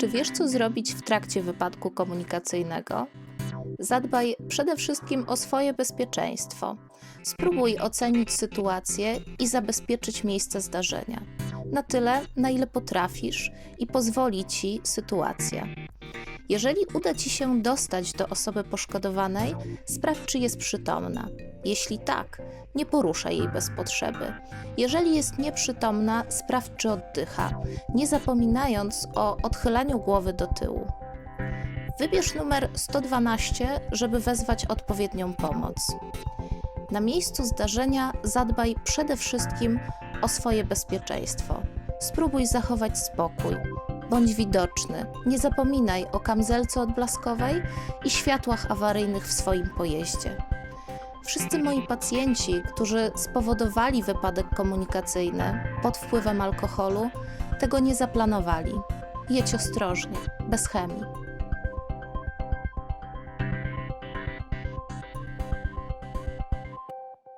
Czy wiesz, co zrobić w trakcie wypadku komunikacyjnego? Zadbaj przede wszystkim o swoje bezpieczeństwo. Spróbuj ocenić sytuację i zabezpieczyć miejsce zdarzenia. Na tyle, na ile potrafisz i pozwoli ci sytuacja. Jeżeli uda ci się dostać do osoby poszkodowanej, sprawdź, czy jest przytomna. Jeśli tak, nie poruszaj jej bez potrzeby. Jeżeli jest nieprzytomna, sprawdź, czy oddycha, nie zapominając o odchylaniu głowy do tyłu. Wybierz numer 112, żeby wezwać odpowiednią pomoc. Na miejscu zdarzenia zadbaj przede wszystkim o swoje bezpieczeństwo. Spróbuj zachować spokój. Bądź widoczny. Nie zapominaj o kamizelce odblaskowej i światłach awaryjnych w swoim pojeździe. Wszyscy moi pacjenci, którzy spowodowali wypadek komunikacyjny pod wpływem alkoholu, tego nie zaplanowali. Jedź ostrożnie, bez chemii.